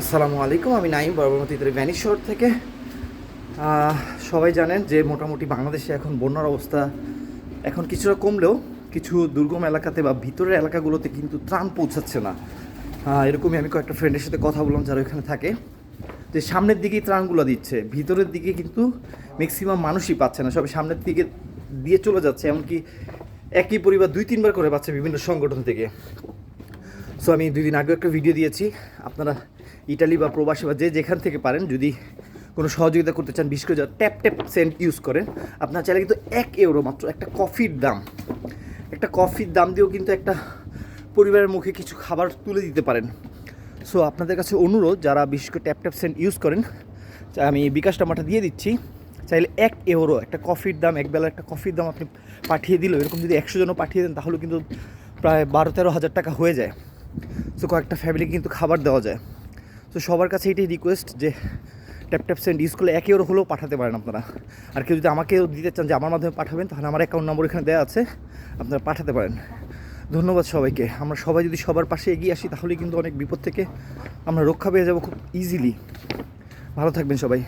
আসসালামু আলাইকুম, আমি নাইম বর্বমতীদের ভ্যানিশ শহর থেকে। সবাই জানেন যে মোটামুটি বাংলাদেশে এখন বন্যার অবস্থা এখন কিছুটা কমলেও কিছু দুর্গম এলাকাতে বা ভিতরের এলাকাগুলোতে কিন্তু ত্রাণ পৌঁছাচ্ছে না। এরকমই আমি কয়েকটা ফ্রেন্ডের সাথে কথা বললাম যারা ওখানে থাকে। যে সামনের দিকেই ত্রাণগুলো দিচ্ছে, ভিতরের দিকে কিন্তু ম্যাক্সিমাম মানুষই পাচ্ছে না। সবাই সামনের দিকে দিয়ে চলে যাচ্ছে, এমনকি একই পরিবার দুই তিনবার করে পাচ্ছে বিভিন্ন সংগঠন থেকে। সো আমি দুই দিন আগে একটা ভিডিও দিয়েছি। আপনারা ইটালি বা প্রবাসী বা যে যেখান থেকে পারেন, যদি কোনো সহযোগিতা করতে চান, বিশেষ করে ট্যাপ ট্যাপ সেন্ট ইউজ করেন, আপনার চাইলে কিন্তু এক ইউরো মাত্র একটা কফির দাম। একটা কফির দাম দিয়েও কিন্তু একটা পরিবারের মুখে কিছু খাবার তুলে দিতে পারেন। সো আপনাদের কাছে অনুরোধ, যারা বিশেষ করে ট্যাপ ট্যাপ সেন্ট ইউজ করেন আমি বিকাশ নাম্বারটা দিয়ে দিচ্ছি। চাইলে এক ইউরো একটা কফির দাম একবেলা একটা কফির দাম আপনি পাঠিয়ে দিল এরকম যদি একশো জনও পাঠিয়ে দেন, তাহলে কিন্তু প্রায় বারো তেরো হাজার টাকা হয়ে যায়। সো কয়েকটা ফ্যামিলিকে কিন্তু খাবার দেওয়া যায়। তো সবার কাছে এটাই রিকোয়েস্ট যে ট্যাপ ট্যাপ সেন্ড ইউজ করলে এক ইউরো হলেও পাঠাতে পারেন আপনারা। আর কেউ যদি আমাকেও দিতে চান যে আমার মাধ্যমে পাঠাবেন, তাহলে আমার অ্যাকাউন্ট নম্বর এখানে দেওয়া আছে, আপনারা পাঠাতে পারেন। ধন্যবাদ সবাইকে। আমরা সবাই যদি সবার পাশে এগিয়ে আসি তাহলে কিন্তু অনেক বিপদ থেকে আমরা রক্ষা পেয়ে যাব খুব ইজিলি ভালো থাকবেন সবাই।